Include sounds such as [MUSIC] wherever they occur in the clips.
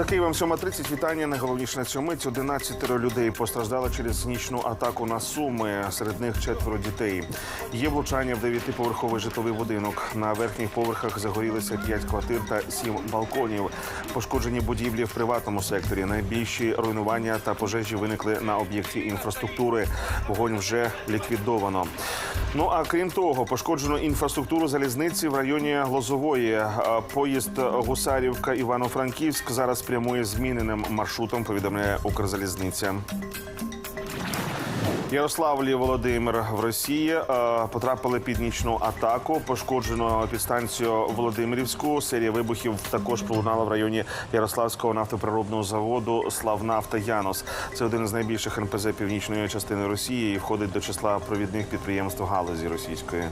За Києвом 7.30 вітання. Найголовніше на цьому мить 11 людей постраждали через нічну атаку на Суми. Серед них четверо дітей. Є влучання в дев'ятиповерховий житловий будинок. На верхніх поверхах загорілися 5 квартир та 7 балконів. Пошкоджені будівлі в приватному секторі. Найбільші руйнування та пожежі виникли на об'єкті інфраструктури. Вогонь вже ліквідовано. Ну а крім того, пошкоджено інфраструктуру залізниці в районі Лозової. Поїзд Гусарівка Івано-Франківськ зараз прямує зміненим маршрутом. Повідомляє Укрзалізниця. Ярославлі Володимир в Росії е, потрапили під нічну атаку. Пошкоджено підстанцію Володимирівську. Серія вибухів також пролунала в районі Ярославського нафтопереробного заводу Славнафта Янос. Це один із найбільших НПЗ північної частини Росії і входить до числа провідних підприємств галузі російської.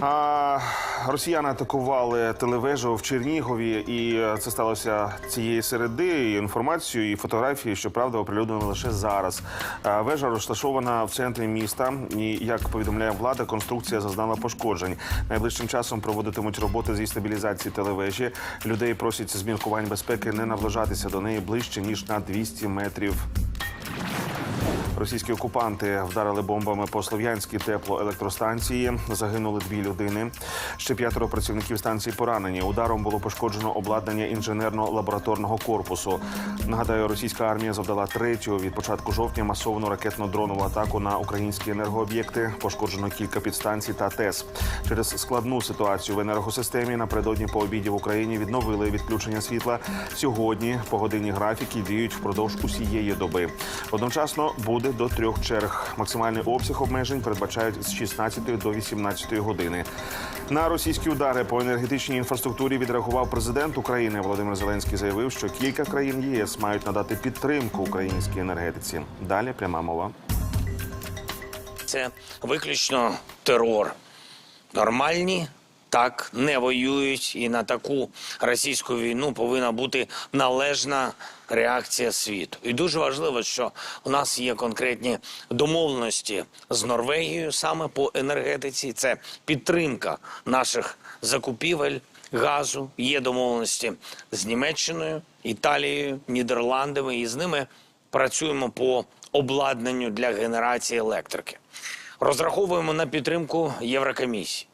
А, росіяни атакували телевежу в Чернігові, і це сталося цієї середи. І інформацію і фотографії, щоправда, оприлюднили лише зараз. Вежа розташована в центрі міста. І як повідомляє влада, конструкція зазнала пошкоджень. Найближчим часом проводитимуть роботи зі стабілізації телевежі. Людей просять з міркувань безпеки не наближатися до неї ближче ніж на 200 метрів. Російські окупанти вдарили бомбами по слов'янській теплоелектростанції. Загинули дві людини. Ще п'ятеро працівників станції поранені. Ударом було пошкоджено обладнання інженерно-лабораторного корпусу. Нагадаю, російська армія завдала третю від початку жовтня масовану ракетно-дронову атаку на українські енергооб'єкти. Пошкоджено кілька підстанцій та ТЕС. Через складну ситуацію в енергосистемі напередодні по обіді в Україні відновили відключення світла. Сьогодні погодинні графіки діють впродовж усієї доби. Одночасно буде до трьох черг. Максимальний обсяг обмежень передбачають з 16 до 18 години. На російські удари по енергетичній інфраструктурі відреагував президент України Володимир Зеленський. Заявив, що кілька країн ЄС мають надати підтримку українській енергетиці. Далі пряма мова. Це виключно терор. Нормальні так не воюють, і на таку російську війну повинна бути належна реакція світу. І дуже важливо, що у нас є конкретні домовленості з Норвегією саме по енергетиці. Це підтримка наших закупівель газу. Є домовленості з Німеччиною, Італією, Нідерландами, і з ними працюємо по обладнанню для генерації електрики. Розраховуємо на підтримку Єврокомісії.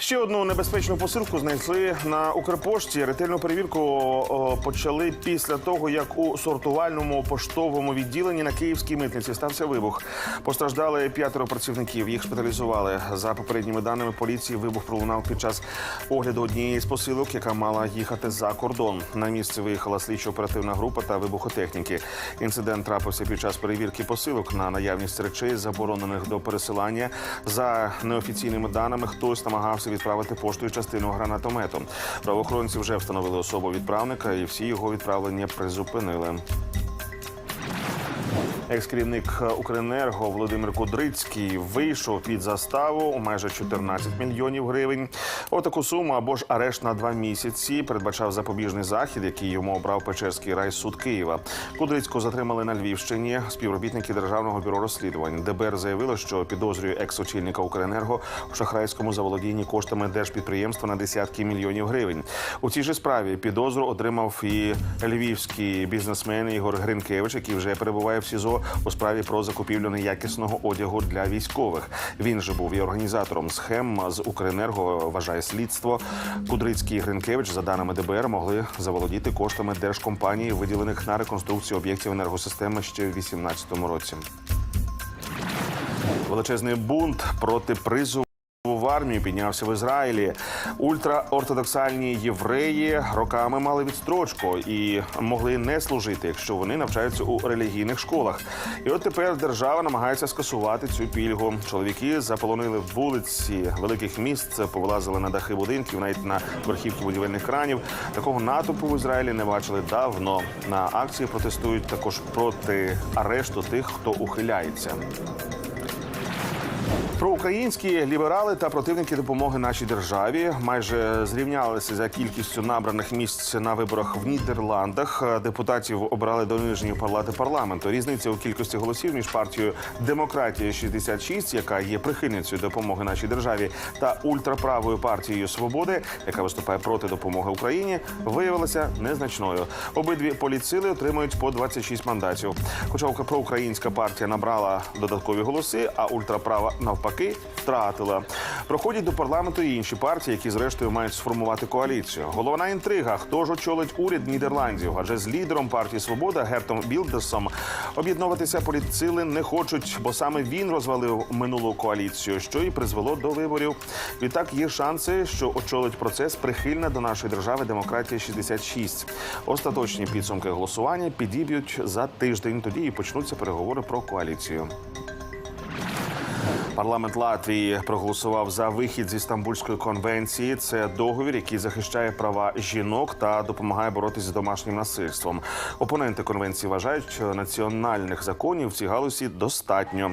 Ще одну небезпечну посилку знайшли на Укрпошті. Ретельну перевірку почали після того, як у сортувальному поштовому відділенні на київській митниці стався вибух. Постраждали п'ятеро працівників. Їх шпиталізували. За попередніми даними поліції, вибух пролунав під час огляду однієї з посилок, яка мала їхати за кордон. На місце виїхала слідчо-оперативна група та вибухотехніки. Інцидент трапився під час перевірки посилок на наявність речей, заборонених до пересилання. За неофіційними даними, хтось намагався відправити поштою частину гранатомету. Правоохоронці вже встановили особу відправника, і всі його відправлення призупинили. Екс-керівник Укренерго Володимир Кудрицький вийшов під заставу у майже 14 мільйонів гривень. Отаку суму або ж арешт на два місяці передбачав запобіжний захід, який йому обрав Печерський райсуд Києва. Кудрицького затримали на Львівщині. Співробітники державного бюро розслідувань ДБР заявило, що підозрює екс-очільника Укренерго у шахрайському заволодінні коштами держпідприємства на десятки мільйонів гривень. У цій же справі підозру отримав і львівський бізнесмен Ігор Гринкевич, який вже перебуває в СІЗО у справі про закупівлю неякісного одягу для військових. Він же був і організатором схем з Укренерго. Вважає слідство. Кудрицький і Гринкевич, за даними ДБР, могли заволодіти коштами держкомпанії, виділених на реконструкцію об'єктів енергосистеми ще в 2018 році. Величезний бунт проти призову. В армію піднявся в Ізраїлі. Ультраортодоксальні євреї роками мали відстрочку і могли не служити, якщо вони навчаються у релігійних школах. І от тепер держава намагається скасувати цю пільгу. Чоловіки заполонили вулиці великих міст, повилазили на дахи будинків, навіть на верхівки будівельних кранів. Такого натовпу в Ізраїлі не бачили давно. На акції протестують також проти арешту тих, хто ухиляється. Проукраїнські ліберали та противники допомоги нашій державі майже зрівнялися за кількістю набраних місць на виборах в Нідерландах. Депутатів обрали до нижньої палати парламенту. Різниця у кількості голосів між партією Демократія 66 яка є прихильницею допомоги нашій державі, та ультраправою партією Свободи, яка виступає проти допомоги Україні, виявилася незначною. Обидві політсили отримують по 26 мандатів. Хоча проукраїнська партія набрала додаткові голоси, а ультраправа навпаки втратила. Проходять до парламенту і інші партії, які зрештою мають сформувати коаліцію. Головна інтрига: хто ж очолить уряд Нідерландів? Адже з лідером партії Свобода Гертом Білдесом об'єднуватися політсили не хочуть, бо саме він розвалив минулу коаліцію, що і призвело до виборів. Відтак є шанси, що очолить процес прихильна до нашої держави демократія 66. Остаточні підсумки голосування підіб'ють за тиждень. Тоді і почнуться переговори про коаліцію. Парламент Латвії проголосував за вихід зі Стамбульської конвенції. Це договір, який захищає права жінок та допомагає боротися з домашнім насильством. Опоненти конвенції вважають, що національних законів в цій галузі достатньо.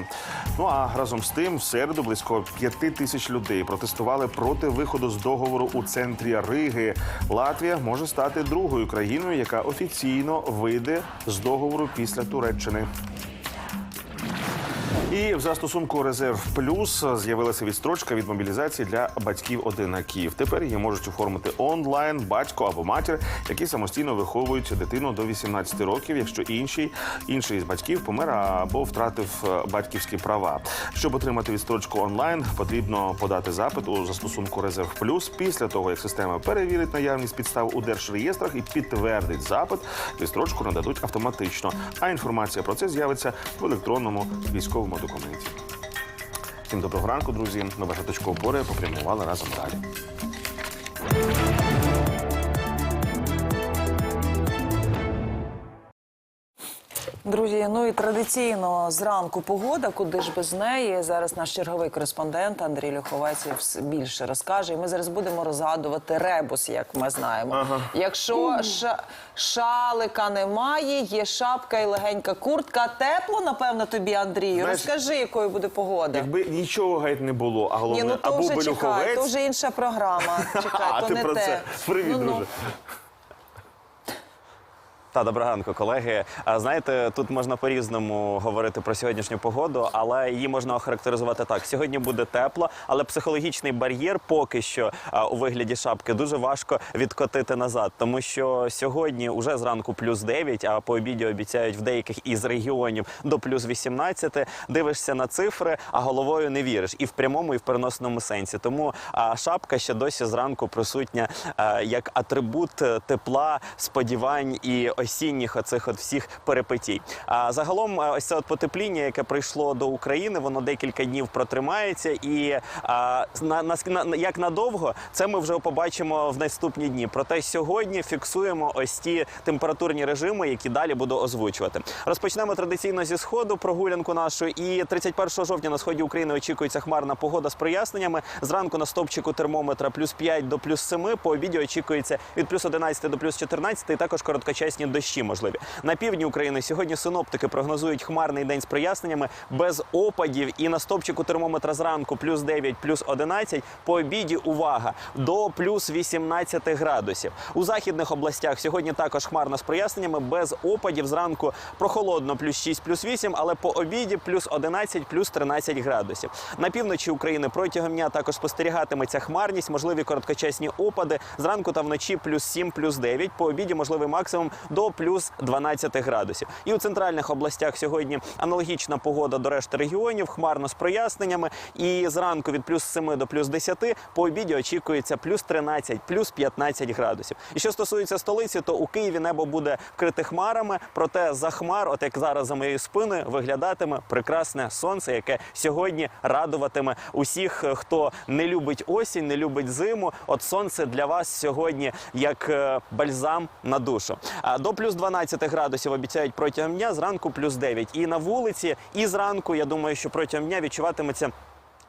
Ну а разом з тим, в середу близько п'яти тисяч людей протестували проти виходу з договору у центрі Риги. Латвія може стати другою країною, яка офіційно вийде з договору після Туреччини. І в застосунку Резерв Плюс з'явилася відстрочка від мобілізації для батьків одинаків. Тепер її можуть оформити онлайн батько або матір, які самостійно виховують дитину до 18 років, якщо інший інший із батьків помер або втратив е, батьківські права. Щоб отримати відстрочку онлайн, потрібно подати запит у застосунку Резерв Плюс. Після того як система перевірить наявність підстав у держреєстрах і підтвердить запит, відстрочку нададуть автоматично. А інформація про це з'явиться в електронному військовому документі. Всім доброго ранку, друзі. Ми ваша опори попрямували разом далі. Друзі, ну і традиційно зранку погода, куди ж без неї. Зараз наш черговий кореспондент Андрій Люховець більше розкаже. І ми зараз будемо розгадувати ребус, як ми знаємо. Якщо ша- шалика немає, є шапка і легенька куртка. Тепло, напевно, тобі, Андрію. Знаєш, Розкажи, якою буде погода. Якби нічого геть не було, а головне, Ні, ну то або вже чекай, то вже інша програма. [LAUGHS] Чекай, а то ти не про те. це. Привіт, Ну-ну. друже. Та доброго ранку, колеги. Знаєте, тут можна по-різному говорити про сьогоднішню погоду, але її можна охарактеризувати так: сьогодні буде тепло, але психологічний бар'єр поки що у вигляді шапки дуже важко відкотити назад, тому що сьогодні уже зранку плюс 9, а по обіді обіцяють в деяких із регіонів до плюс 18. Дивишся на цифри, а головою не віриш і в прямому, і в переносному сенсі. Тому шапка ще досі зранку присутня як атрибут тепла, сподівань і осінніх оцих от всіх перипетій. А загалом, е, ось це от потепління, яке прийшло до України, воно декілька днів протримається, і а, на, на, на як надовго це ми вже побачимо в наступні дні. Проте сьогодні фіксуємо ось ті температурні режими, які далі буду озвучувати. Розпочнемо традиційно зі сходу прогулянку нашу. І 31 жовтня на сході України очікується хмарна погода з проясненнями. Зранку на стопчику термометра плюс 5 до плюс 7, По обіді очікується від плюс 11 до плюс 14, і також короткочасні дощі можливі. На півдні України сьогодні синоптики прогнозують хмарний день з проясненнями без опадів. І на стопчику термометра зранку плюс 9, плюс 11, По обіді увага до плюс 18 градусів. У західних областях сьогодні також хмарно з проясненнями без опадів. Зранку прохолодно плюс 6, плюс 8, але по обіді плюс 11, плюс 13 градусів. На півночі України протягом дня також спостерігатиметься хмарність, можливі короткочасні опади. Зранку та вночі плюс 7, плюс 9, по обіді можливий максимум до плюс 12 градусів. І у центральних областях сьогодні аналогічна погода до решти регіонів, хмарно з проясненнями. І зранку від плюс 7 до плюс 10, по обіді очікується плюс 13, плюс 15 градусів. І що стосується столиці, то у Києві небо буде вкрите хмарами. Проте за хмар, от як зараз за моєю спиною, виглядатиме прекрасне сонце, яке сьогодні радуватиме усіх, е, хто не любить осінь, не любить зиму. От сонце для вас сьогодні як е, бальзам на душу. До плюс 12 градусів обіцяють протягом дня, зранку плюс 9. І на вулиці, і зранку, я думаю, що протягом дня відчуватиметься.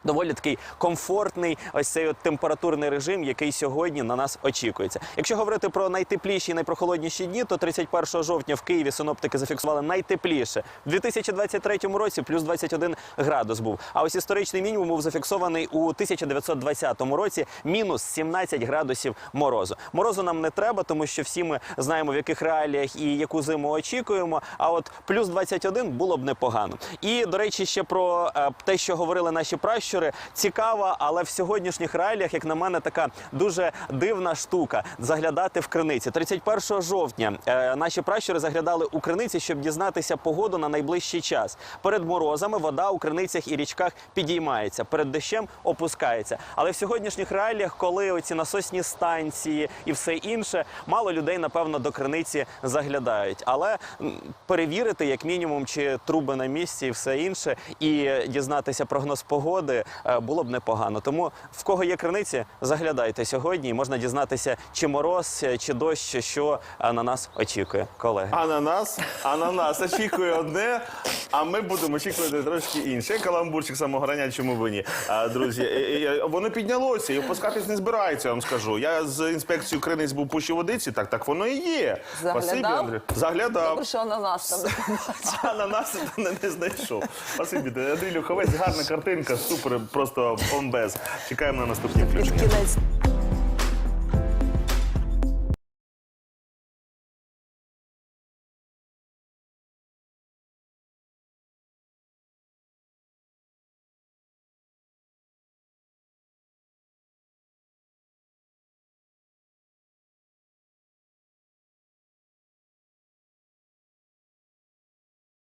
Доволі такий комфортний ось цей от температурний режим, який сьогодні на нас очікується. Якщо говорити про найтепліші і найпрохолодніші дні, то 31 жовтня в Києві синоптики зафіксували найтепліше. В 2023 році плюс 21 градус був. А ось історичний мінімум був зафіксований у 1920 році мінус 17 градусів морозу. Морозу нам не треба, тому що всі ми знаємо в яких реаліях і яку зиму очікуємо. А от плюс 21 було б непогано. І до речі, ще про е, те, що говорили наші пращури, цікава, але в сьогоднішніх реаліях, як на мене, така дуже дивна штука заглядати в криниці. 31 жовтня е, наші пращури заглядали у криниці, щоб дізнатися погоду на найближчий час. Перед морозами вода у криницях і річках підіймається, перед дощем опускається. Але в сьогоднішніх реаліях, коли оці насосні станції і все інше, мало людей напевно до криниці заглядають. Але перевірити, як мінімум, чи труби на місці і все інше, і дізнатися прогноз погоди е, було б непогано. Тому в кого є криниці, заглядайте сьогодні. Можна дізнатися, чи мороз, е, чи дощ, що на нас очікує, колеги. А на нас, а на нас очікує одне, а ми будемо очікувати трошки інше. Каламбурчик самограння, чому б ні. Друзі, е, воно піднялося і опускатись не збирається, я вам скажу. Я з інспекцією криниць був пущі водиці, так, так воно і є. Заглядав? Спасибі, Андрій. Заглядав. Добре, що на нас там не [LAUGHS] побачив. А на нас не, не знайшов. Спасибі, Андрій Люховець, гарна картинка, супер, просто бомбез. Чекаємо на наступні включення.